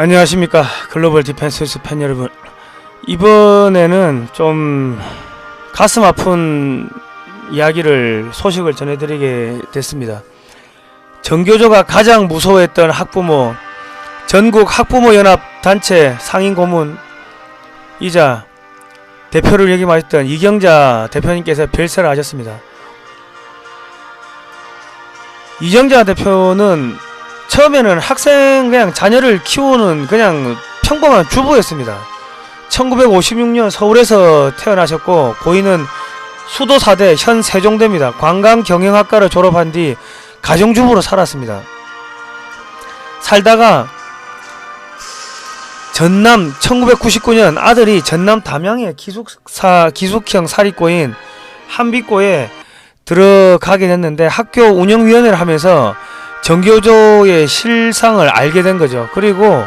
안녕하십니까. 글로벌 디펜스 팬 여러분. 이번에는 좀 가슴 아픈 이야기를 소식을 전해드리게 됐습니다. 정교조가 가장 무서워했던 학부모 전국 학부모 연합 단체 상임 고문이자 대표를 역임하셨던 이경자 대표님께서 별세를 하셨습니다. 이경자 대표는 처음에는 학생 그냥 자녀를 키우는 그냥 평범한 주부였습니다. 1956년 서울에서 태어나셨고 고인은 수도사대 현 세종대입니다. 관광경영학과를 졸업한 뒤 가정주부로 살았습니다. 살다가 전남 1999년 아들이 전남 담양의 기숙사 기숙형 사립고인 한빛고에 들어가게 됐는데 학교 운영위원회를 하면서 정교조의 실상을 알게 된 거죠. 그리고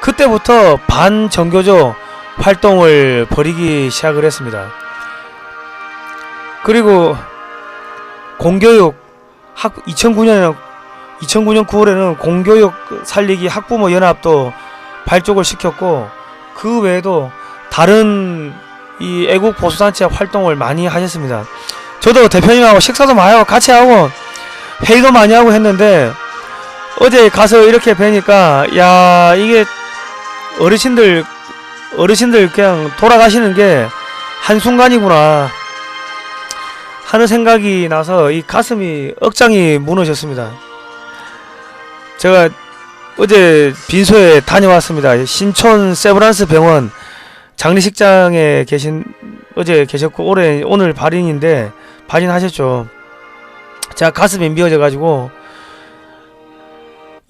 그때부터 반정교조 활동을 벌이기 시작을 했습니다. 그리고 공교육 학 2009년 2009년 9월에는 공교육 살리기 학부모 연합도 발족을 시켰고 그 외에도 다른 이 애국 보수단체 활동을 많이 하셨습니다. 저도 대표님하고 식사도 많이 하고 같이 하고 회의도 많이 하고 했는데 어제 가서 이렇게 뵈니까 야 이게 어르신들 어르신들 그냥 돌아가시는 게 한순간이구나 하는 생각이 나서 이 가슴이 억장이 무너졌습니다. 제가 어제 빈소에 다녀왔습니다. 신촌 세브란스 병원 장례식장에 계신 어제 계셨고 올해 오늘 발인인데 발인하셨죠. 제가 가슴이 미어져 가지고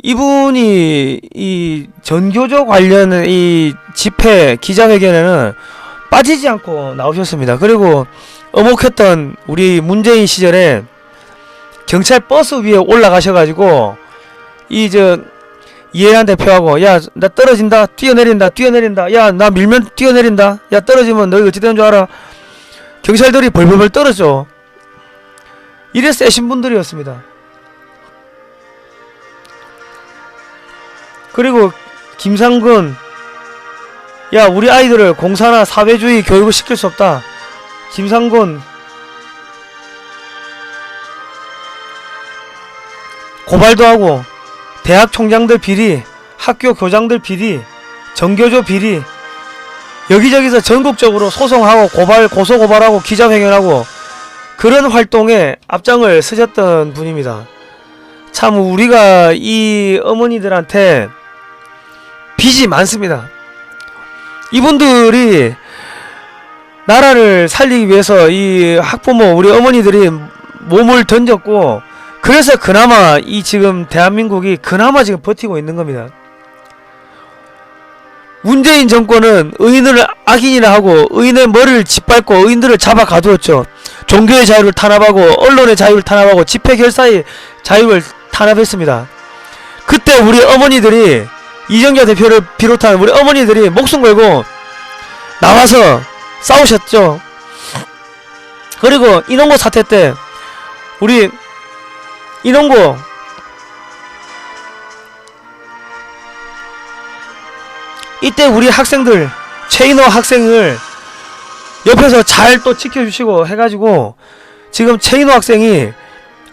이분이 이 전교조 관련 이 집회 기자회견에는 빠지지 않고 나오셨습니다. 그리고 어목했던 우리 문재인 시절에 경찰 버스 위에 올라가셔가지고 이 저 이해한 대표하고 야 나 떨어진다. 뛰어내린다. 뛰어내린다. 야 나 밀면 뛰어내린다. 야 떨어지면 너희 어찌 되는 줄 알아. 경찰들이 벌벌벌 떨어져 이래 세신 분들이었습니다. 그리고 김상근 야 우리 아이들을 공사나 사회주의 교육을 시킬 수 없다. 김상근 고발도 하고 대학 총장들 비리, 학교 교장들 비리, 정교조 비리 여기저기서 전국적으로 소송하고 고발 고소 고발하고 기자회견하고 그런 활동에 앞장을 서셨던 분입니다. 참 우리가 이 어머니들한테 빚이 많습니다. 이분들이 나라를 살리기 위해서 이 학부모 우리 어머니들이 몸을 던졌고 그래서 그나마 이 지금 대한민국이 그나마 지금 버티고 있는 겁니다. 문재인 정권은 의인을 악인이라 하고 의인의 머리를 짓밟고 의인들을 잡아 가두었죠. 종교의 자유를 탄압하고 언론의 자유를 탄압하고 집회 결사의 자유를 탄압했습니다. 그때 우리 어머니들이 이정자 대표를 비롯한 우리 어머니들이 목숨 걸고 나와서 싸우셨죠. 그리고 인원고 사태 때 우리 인원고 이때 우리 학생들 최인호 학생을 옆에서 잘 또 지켜주시고 해가지고 지금 최인호 학생이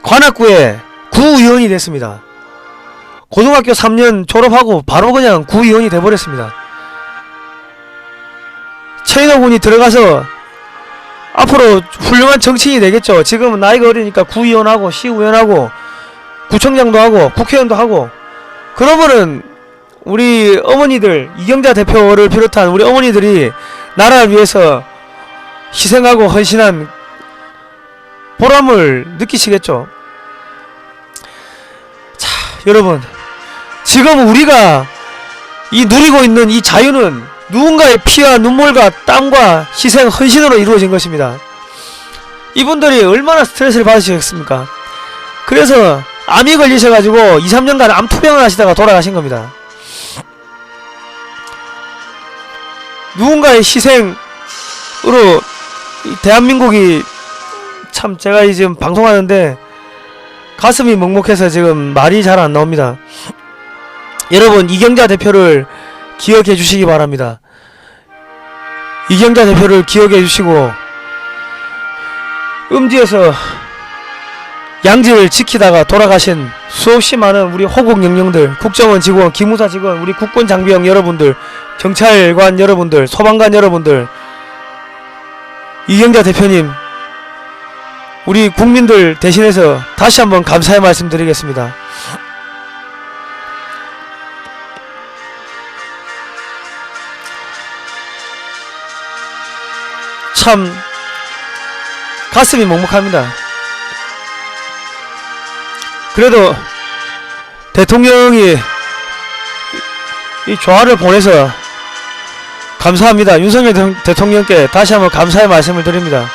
관악구에 구의원이 됐습니다. 고등학교 3년 졸업하고 바로 그냥 구의원이 돼버렸습니다. 최인호 군이 들어가서 앞으로 훌륭한 정치인이 되겠죠. 지금은 나이가 어리니까 구의원하고 시의원하고 구청장도 하고 국회의원도 하고 그러면은 우리 어머니들 이경자 대표를 비롯한 우리 어머니들이 나라를 위해서 희생하고 헌신한 보람을 느끼시겠죠. 자, 여러분. 지금 우리가 이 누리고 있는 이 자유는 누군가의 피와 눈물과 땀과 희생, 헌신으로 이루어진 것입니다. 이분들이 얼마나 스트레스를 받으시겠습니까? 그래서 암이 걸리셔가지고 2, 3년간 암 투병을 하시다가 돌아가신 겁니다. 누군가의 희생으로 이 대한민국이 참 제가 이 지금 방송하는데 가슴이 먹먹해서 지금 말이 잘 안 나옵니다. 여러분 이경자 대표를 기억해 주시기 바랍니다. 이경자 대표를 기억해 주시고 음지에서 양지를 지키다가 돌아가신 수없이 많은 우리 호국 영령들, 국정원 직원, 기무사 직원, 우리 국군 장비영 여러분들, 경찰관 여러분들, 소방관 여러분들, 이경자 대표님, 우리 국민들 대신해서 다시 한번 감사의 말씀 드리겠습니다. 참 가슴이 먹먹합니다. 그래도 대통령이 이 조화를 보내서 감사합니다. 윤석열 대- 대통령께 다시 한번 감사의 말씀을 드립니다.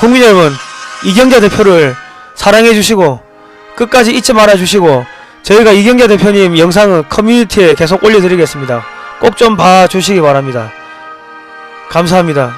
국민 여러분, 이경자 대표를 사랑해 주시고 끝까지 잊지 말아 주시고 저희가 이경자 대표님 영상은 커뮤니티에 계속 올려드리겠습니다. 꼭 좀 봐 주시기 바랍니다. 감사합니다.